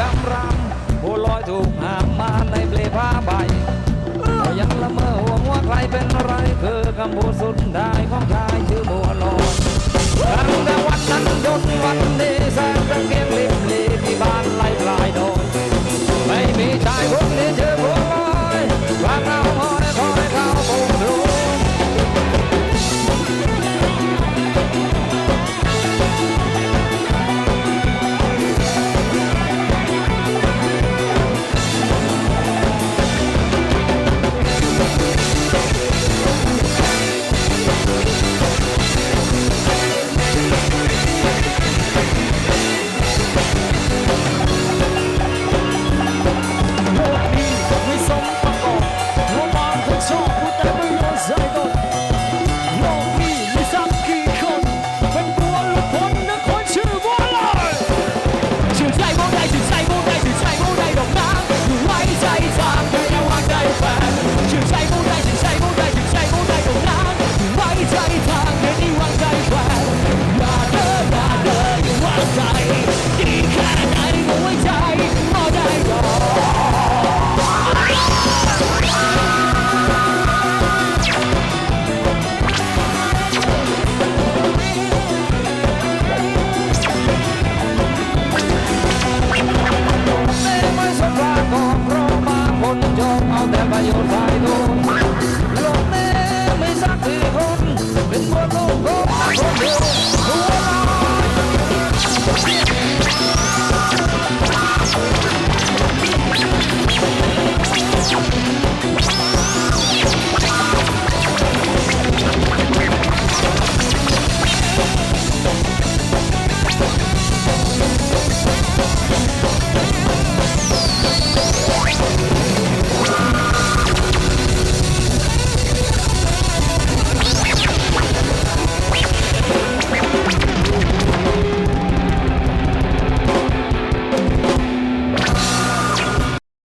ดำรำผู้ลอยถูกหามมาในเปลผ้าใบยังละเมอหัวงว่าใครเป็นไรเพื่อคำพูดสุดได้